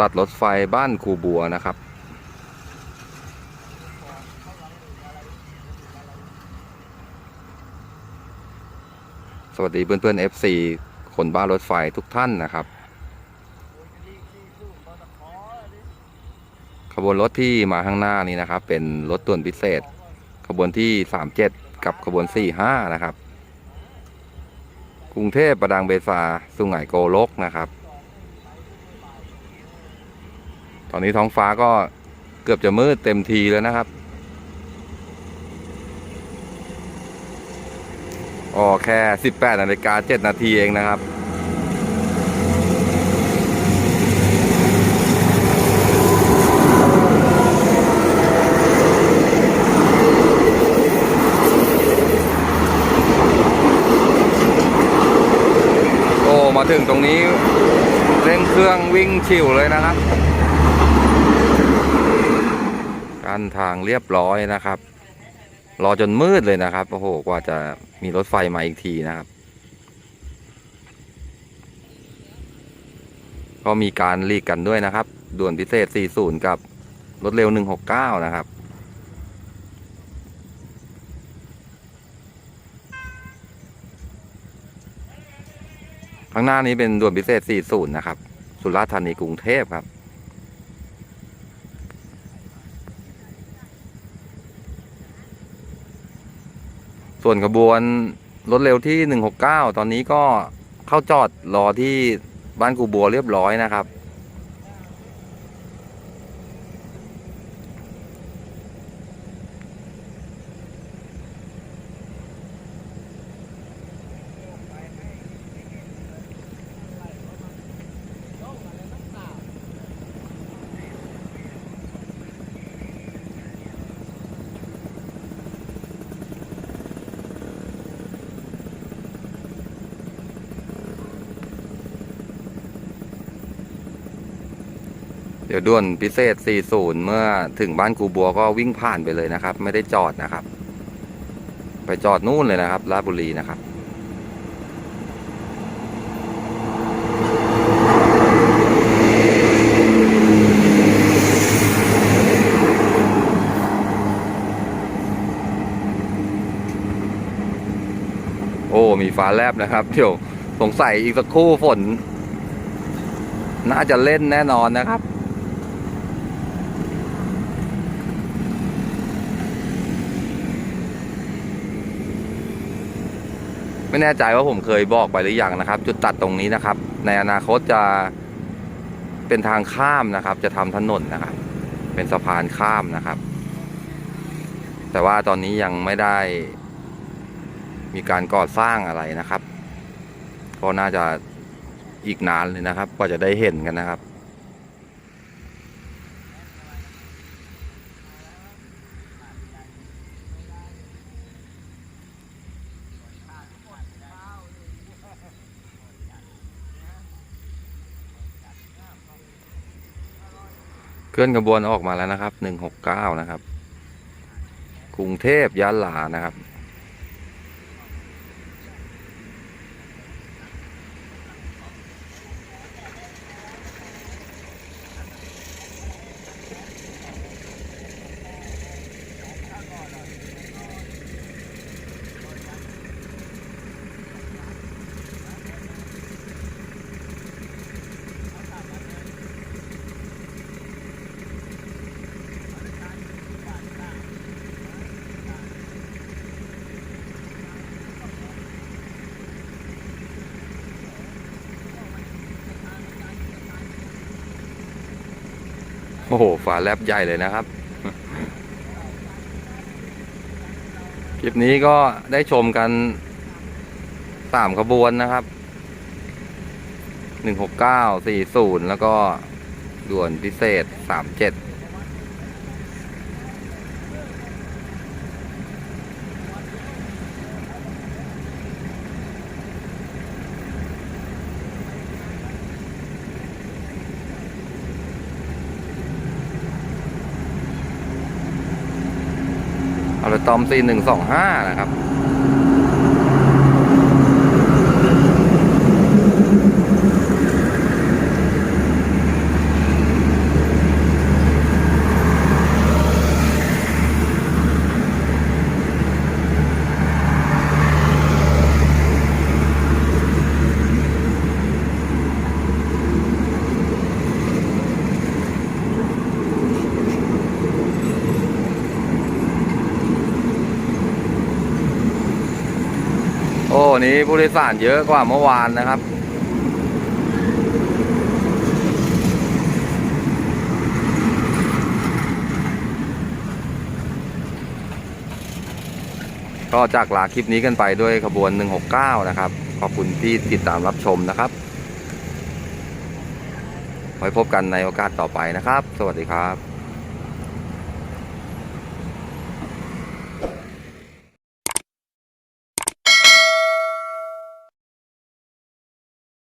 ตัดรถไฟบ้านครูบัวนะครับ สวัสดีเพื่อนๆ FC คนบ้านรถไฟทุกท่านนะครับ ขบวนรถที่มาข้างหน้านี้นะครับ เป็นรถด่วนพิเศษ ขบวนที่ 37 กับขบวน 45 นะครับ กรุงเทพประดังเบซาสุไหงโกลกนะครับ ตอนนี้ท้องฟ้าก็เกือบจะมืดเต็มทีแล้วนะครับ อ๋อแค่ 18นาฬิกา7นาทีเองนะครับโอ้มาถึงตรงนี้เร่งเครื่องวิ่งชิวเลยนะครับ การทางเรียบร้อยนะครับ รอจนมืดเลยนะครับโอ้โหกว่าจะมีรถไฟมาอีกทีนะครับ ก็มีการลีกกันด้วยนะครับ ด่วนพิเศษ 40 กับรถเร็ว 169 นะครับข้างหน้านี้เป็นด่วนพิเศษ 40 นะครับ สุราษฎร์ธานีกรุงเทพครับ ส่วนขบวนรถเร็วที่ 169 ตอนนี้ก็เข้าจอดรอที่บ้านกูบัวเรียบร้อยนะครับ เดี๋ยวด่วนพิเศษ 40 เมื่อถึงบ้านกูบัวก็วิ่งผ่านไปเลยนะครับ ไม่ได้จอดนะครับ ไปจอดนู่นเลยนะครับราชบุรีนะครับโอ้มีฟ้าแลบนะครับเดี๋ยวสงสัยอีกสักครู่ฝน น่าจะเล่นแน่นอนนะครับ ไม่แน่ใจว่าผมเคยบอกไปหรือยังนะครับ จุดตัดตรงนี้นะครับ ในอนาคตจะเป็นทางข้ามนะครับ จะทำถนนนะครับ เป็นสะพานข้ามนะครับ แต่ว่าตอนนี้ยังไม่ได้ มีการก่อสร้างอะไรนะครับ ก็น่าจะอีกนานเลยนะครับกว่าจะได้เห็นกันนะครับ ลื่อนกระบวนออกมาแล้วนะครับหนึ่งหกเก้านะครับ กรุงเทพยะลานะครับ โอ้โห ฝาแลบใหญ่เลยนะครับ คลิปนี้ก็ได้ชมกันสามขบวนนะครับ หนึ่งหกเก้าสี่ศูนย์แล้วก็ด่วนพิเศษสามเจ็ด อลตอมสี่หนึ่งสองห้านะครับ โอ้นี้ผู้โดยสารเยอะกว่าเมื่อวานนะครับก็จากลาคลิปนี้กันไปด้วยขบวน 169 นะครับ ขอบคุณที่ติดตามรับชมนะครับ ไว้พบกันในโอกาสต่อไปนะครับ สวัสดีครับ